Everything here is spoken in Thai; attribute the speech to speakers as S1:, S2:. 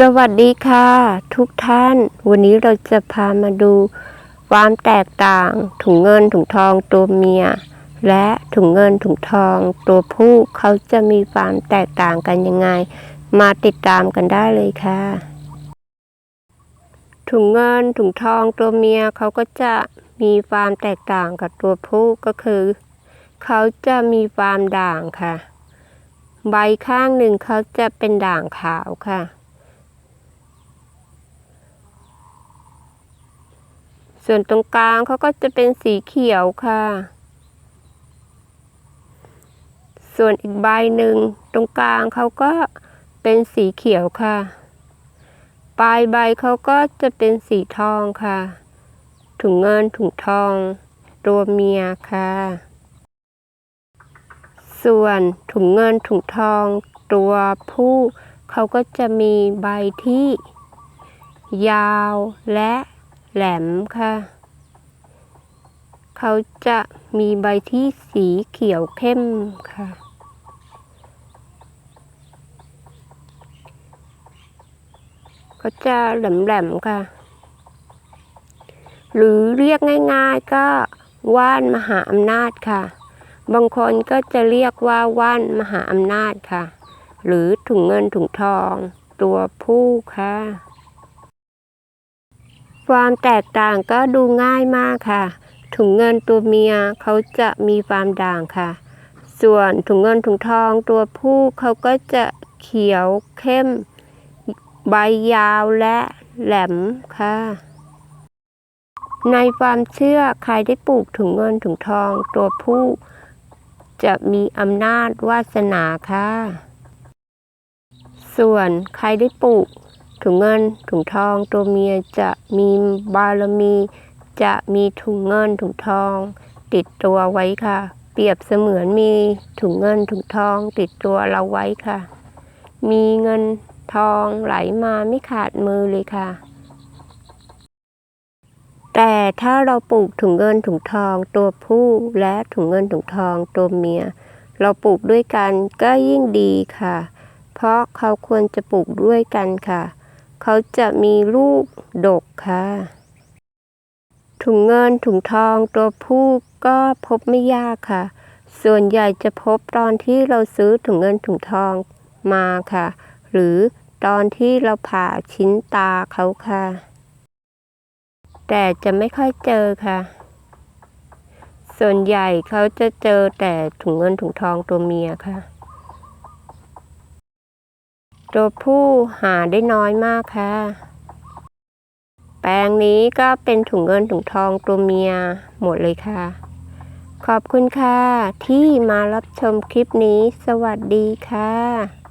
S1: สวัสดีค่ะ ทุกท่าน วันนี้เราจะพามาดู ความแตกต่างถุงเงินถุงทองตัวเมีย และถุงเงินถุงทองตัวผู้เขาจะมีความแตกต่างกันยังไง มาติดตามกันได้เลยค่ะ ถุงเงินถุงทองตัวเมียเขาก็จะมีความแตกต่างกับตัวผู้ก็คือ เขาจะมีความด่างค่ะ ใบข้างหนึ่งเขาจะเป็นด่างขาวค่ะ ส่วนตรงกลางเขาก็จะเป็นสีเขียวค่ะ ส่วนอีกใบหนึ่งตรงกลางเขาก็เป็นสีเขียวค่ะ ปลายใบเขาก็จะเป็นสีทองค่ะ ถุงเงินถุงทอง ตัวเมียค่ะ ส่วนถุงเงินถุงทองตัวผู้เขาก็จะมีใบที่ยาวและ แหลมค่ะ เขาจะมีใบที่สีเขียวเข้มค่ะก็จะแหลมๆค่ะ หรือเรียกง่ายๆก็ว่านมหาอำนาจค่ะ บางคนก็จะเรียกว่าว่านมหาอำนาจค่ะ หรือถุงเงินถุงทอง ตัวผู้ค่ะ ความแตกต่างก็ดูง่ายมากค่ะ ถุงเงินตัวเมียเขาจะมีความด่างค่ะ ส่วนถุงเงินถุงทองตัวผู้เขาก็จะเขียวเข้ม ใบยาวและแหลมค่ะ ในความเชื่อใครได้ปลูกถุงเงินถุงทองตัวผู้ จะมีอำนาจวาสนาค่ะ ส่วนใครได้ปลูก ถุงเงิน ถุงทอง ตัวเมียจะมีบารมี จะมีถุงเงิน ถุงทอง ติดตัวไว้ค่ะ เปรียบเสมือนมีถุงเงิน ถุงทอง ติดตัวเราไว้ค่ะ มีเงินทองไหลมาไม่ขาดมือเลยค่ะ แต่ถ้าเราปลูกถุงเงินถุงทองตัวผู้และถุงเงินถุงทองตัวเมีย เราปลูกด้วยกันก็ยิ่งดีค่ะ เพราะเขาควรจะปลูกด้วยกันค่ะ เขาจะมีลูกดกค่ะ ถุงเงินถุงทองตัวผู้ก็พบไม่ยากค่ะ ส่วนใหญ่จะพบตอนที่เราซื้อถุงเงินถุงทองมาค่ะ หรือตอนที่เราผ่าชิ้นตาเขาค่ะ แต่จะไม่ค่อยเจอค่ะ ส่วนใหญ่เขาจะเจอแต่ถุงเงินถุงทองตัวเมียค่ะ ตัวผู้หาได้น้อยมากค่ะ แปลงนี้ก็เป็นถุงเงินถุงทองตัวเมียหมดเลยค่ะ ขอบคุณค่ะ ที่มารับชมคลิปนี้สวัสดีค่ะ